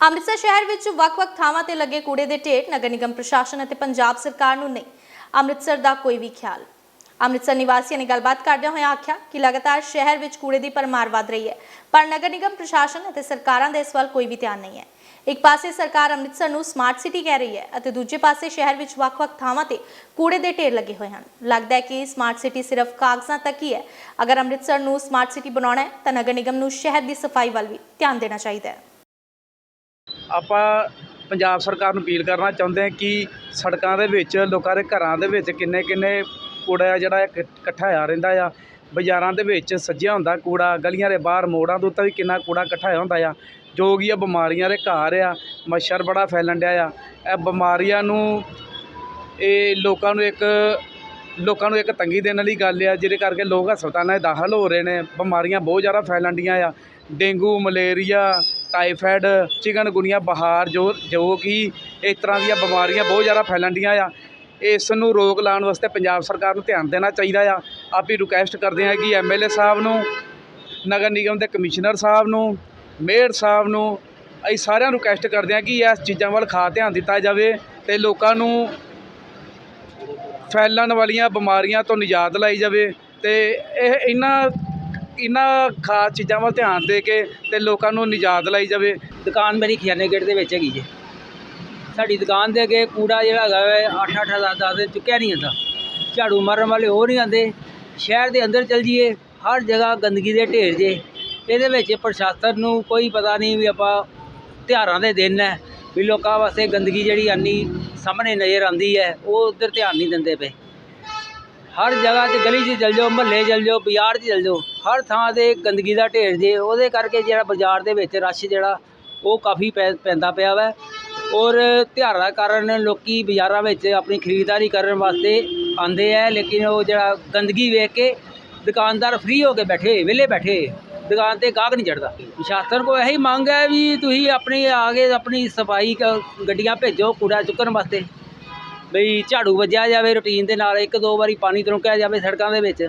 ਅੰਮ੍ਰਿਤਸਰ ਸ਼ਹਿਰ ਵਿੱਚ ਵੱਖ-ਵੱਖ ਥਾਵਾਂ ਤੇ ਲੱਗੇ ਕੂੜੇ ਦੇ ਢੇਰ ਨਗਰ ਨਿਗਮ ਪ੍ਰਸ਼ਾਸਨ ਅਤੇ ਪੰਜਾਬ ਸਰਕਾਰ ਨੂੰ ਨਹੀਂ, ਅੰਮ੍ਰਿਤਸਰ ਦਾ ਕੋਈ ਵੀ ਖਿਆਲ। ਅੰਮ੍ਰਿਤਸਰ ਨਿਵਾਸੀਆਂ ਨੇ ਗੱਲਬਾਤ ਕਰਦਿਆਂ ਹੋਇਆਂ ਆਖਿਆ ਕਿ ਲਗਾਤਾਰ ਸ਼ਹਿਰ ਵਿੱਚ ਕੂੜੇ ਦੀ ਪਰਮਾਰ ਵੱਧ ਰਹੀ ਹੈ, ਪਰ ਨਗਰ ਨਿਗਮ ਪ੍ਰਸ਼ਾਸਨ ਅਤੇ ਸਰਕਾਰਾਂ ਦੇ ਇਸ ਵੱਲ ਕੋਈ ਵੀ ਧਿਆਨ ਨਹੀਂ ਹੈ। ਇੱਕ ਪਾਸੇ ਸਰਕਾਰ ਅੰਮ੍ਰਿਤਸਰ ਨੂੰ ਸਮਾਰਟ ਸਿਟੀ ਕਹਿ ਰਹੀ ਹੈ ਅਤੇ ਦੂਜੇ ਪਾਸੇ ਸ਼ਹਿਰ ਵਿੱਚ ਵੱਖ-ਵੱਖ ਥਾਵਾਂ ਤੇ ਕੂੜੇ ਦੇ ਢੇਰ ਲੱਗੇ ਹੋਏ ਹਨ। ਲੱਗਦਾ ਹੈ ਕਿ ਸਮਾਰਟ ਸਿਟੀ ਸਿਰਫ ਕਾਗਜ਼ਾਂ ਤੱਕ ਹੀ ਹੈ। ਅਗਰ ਅੰਮ੍ਰਿਤਸਰ ਨੂੰ ਸਮਾਰਟ ਸਿਟੀ ਬਣਾਉਣਾ ਹੈ, ਤਾਂ ਨਗਰ ਨਿਗਮ ਨੂੰ ਸ਼ਹਿਰ ਦੀ ਸਫ਼ਾਈ ਵੱਲ ਵੀ ਧਿਆਨ ਦੇਣਾ ਚਾਹੀਦਾ ਹੈ। ਆਪਾਂ ਪੰਜਾਬ ਸਰਕਾਰ ਨੂੰ ਅਪੀਲ ਕਰਨਾ ਚਾਹੁੰਦੇ ਹਾਂ ਕਿ ਸੜਕਾਂ ਦੇ ਵਿੱਚ, ਲੋਕਾਂ ਦੇ ਘਰਾਂ ਦੇ ਵਿੱਚ ਕਿੰਨੇ ਕਿੰਨੇ ਕੂੜਾ ਜਿਹੜਾ ਇਕ- ਇਕੱਠਾ ਹੋਇਆ ਰਹਿੰਦਾ ਆ, ਬਾਜ਼ਾਰਾਂ ਦੇ ਵਿੱਚ ਸੱਜਿਆ ਹੁੰਦਾ ਕੂੜਾ, ਗਲੀਆਂ ਦੇ ਬਾਹਰ ਮੋੜਾਂ ਦੇ ਉੱਤੇ ਵੀ ਕਿੰਨਾ ਕੂੜਾ ਇਕੱਠਾ ਹੋਇਆ ਹੁੰਦਾ ਆ। ਜੋ ਕਿ ਇਹ ਬਿਮਾਰੀਆਂ ਦੇ ਘਰ ਆ, ਮੱਛਰ ਬੜਾ ਫੈਲਣ ਡਿਆ ਆ। ਇਹ ਬਿਮਾਰੀਆਂ ਨੂੰ ਇਹ ਲੋਕਾਂ ਨੂੰ ਇੱਕ, ਲੋਕਾਂ ਨੂੰ ਇੱਕ ਤੰਗੀ ਦੇਣ ਵਾਲੀ ਗੱਲ ਆ, ਜਿਹਦੇ ਕਰਕੇ ਲੋਕ ਹਸਪਤਾਲਾਂ 'ਚ ਦਾਖਲ ਹੋ ਰਹੇ ਨੇ, ਬਿਮਾਰੀਆਂ ਬਹੁਤ ਜ਼ਿਆਦਾ ਫੈਲਣ ਡੀਆਂ ਆ। ਡੇਂਗੂ, ਮਲੇਰੀਆ ਟਾਈਫਾਇਡ ਚਿਕਨਗੁਨੀਆ ਬੁਖਾਰ ਜੋ ਜੋ ਕਿ ਇਸ ਤਰ੍ਹਾਂ ਦੀਆਂ ਬਿਮਾਰੀਆਂ ਬਹੁਤ ਜ਼ਿਆਦਾ ਫੈਲਣ ਡੀਆਂ ਆ। ਇਸ ਨੂੰ ਰੋਕ ਲਾਉਣ ਵਾਸਤੇ ਪੰਜਾਬ ਸਰਕਾਰ ਨੂੰ ਧਿਆਨ ਦੇਣਾ ਚਾਹੀਦਾ ਆ। ਆਪੀ ਰਿਕੁਐਸਟ ਕਰਦੇ ਹਾਂ ਕਿ ਐਮਐਲਏ ਸਾਹਿਬ ਨੂੰ, ਨਗਰ ਨਿਗਮ ਦੇ ਕਮਿਸ਼ਨਰ ਸਾਹਿਬ ਨੂੰ, ਮੇਅਰ ਸਾਹਿਬ ਨੂੰ, ਅਸੀਂ ਸਾਰਿਆਂ ਨੂੰ ਰਿਕੁਐਸਟ ਕਰਦੇ ਹਾਂ ਕਿ ਇਸ ਚੀਜ਼ਾਂ ਵੱਲ ਖਾ ਧਿਆਨ ਦਿੱਤਾ ਜਾਵੇ ਤੇ ਲੋਕਾਂ ਨੂੰ ਫੈਲਣ ਵਾਲੀਆਂ ਬਿਮਾਰੀਆਂ ਤੋਂ ਨਿਜਾਤ ਲਾਈ ਜਾਵੇ ਤੇ ਇਹ ਇਹਨਾਂ ਇਹਨਾਂ ਖਾਸ ਚੀਜ਼ਾਂ ਵੱਲ ਧਿਆਨ ਦੇ ਕੇ ਤੇ ਲੋਕਾਂ ਨੂੰ ਨਿਜਾਤ ਲਾਈ ਜਾਵੇ। ਦੁਕਾਨ ਮੇਰੀ ਖਿਆਨੇ ਗੇਟ ਦੇ ਵਿੱਚ ਹੈਗੀ ਜੇ। ਸਾਡੀ ਦੁਕਾਨ ਦੇ ਅੱਗੇ ਕੂੜਾ ਜਿਹੜਾ ਹੈਗਾ ਵੇ 8 8 10 10 ਦਿਨ ਚੁੱਕਿਆ ਨਹੀਂ ਜਾਂਦਾ। ਝਾੜੂ ਮਾਰਨ ਵਾਲੇ ਉਹ ਨਹੀਂ ਆਉਂਦੇ। ਸ਼ਹਿਰ ਦੇ ਅੰਦਰ ਚਲ ਜੀਏ ਹਰ ਜਗ੍ਹਾ ਗੰਦਗੀ ਦੇ ਢੇਰ ਜੇ। ਇਹਦੇ ਵਿੱਚ ਪ੍ਰਸ਼ਾਸਨ ਨੂੰ ਕੋਈ ਪਤਾ ਨਹੀਂ ਵੀ ਆਪਾਂ ਤਿਉਹਾਰਾਂ ਦੇ ਦਿਨ ਹੈ, ਵੀ ਲੋਕਾਂ ਵਾਸਤੇ ਗੰਦਗੀ ਜਿਹੜੀ ਆਨੀ ਸਾਹਮਣੇ ਨਜ਼ਰ ਆਉਂਦੀ ਹੈ, ਉਹ ਉਧਰ ਧਿਆਨ ਨਹੀਂ ਦਿੰਦੇ ਪਏ। ਹਰ ਜਗ੍ਹਾ 'ਤੇ ਗਲੀ 'ਚ ਚਲ ਜਾਓ, ਮਹੱਲੇ ਚਲ ਜਾਓ, ਬਾਜ਼ਾਰ 'ਚ ਚਲ ਜਾਓ, ਹਰ ਥਾਂ ਤੇ ਗੰਦਗੀ ਦਾ ਢੇਰ ਜੇ, ਉਹਦੇ ਕਰਕੇ ਜਿਹੜਾ ਬਾਜ਼ਾਰ ਦੇ ਵਿੱਚ ਰਸ਼ ਜਿਹੜਾ, ਉਹ ਕਾਫੀ ਪੈ, ਪੈਂਦਾ ਪਿਆ ਵੈ। ਔਰ ਤਿਉਹਾਰਾਂ ਕਾਰਨ ਲੋਕੀ ਬਾਜ਼ਾਰਾਂ ਵਿੱਚ ਆਪਣੀ ਖਰੀਦਦਾਰੀ ਕਰਨ ਵਾਸਤੇ ਆਉਂਦੇ ਆ, ਲੇਕਿਨ ਉਹ ਜਿਹੜਾ ਗੰਦਗੀ ਵੇਖ ਕੇ ਦੁਕਾਨਦਾਰ ਫ੍ਰੀ ਹੋ ਕੇ ਬੈਠੇ, ਵਿਹਲੇ ਬੈਠੇ, ਦੁਕਾਨ ਤੇ ਗਾਹਕ ਨਹੀਂ ਚੜਦਾ ਪ੍ਰਸ਼ਾਸਨ ਕੋਲ ਇਹੀ ਮੰਗ ਹੈ ਵੀ ਤੁਸੀਂ ਆਪਣੀ ਆ ਕੇ ਆਪਣੀ ਸਫ਼ਾਈ ਕ- ਗੱਡੀਆਂ ਭੇਜੋ ਕੂੜਾ ਚੁੱਕਣ ਵਾਸਤੇ। ਬਈ ਝਾੜੂ ਵੱਜਿਆ ਜਾਵੇ ਰੁਟੀਨ ਦੇ ਨਾਲ, ਇੱਕ ਦੋ ਵਾਰੀ ਪਾਣੀ ਤਰੁਕਿਆ ਜਾਵੇ ਸੜਕਾਂ ਦੇ ਵਿੱਚ।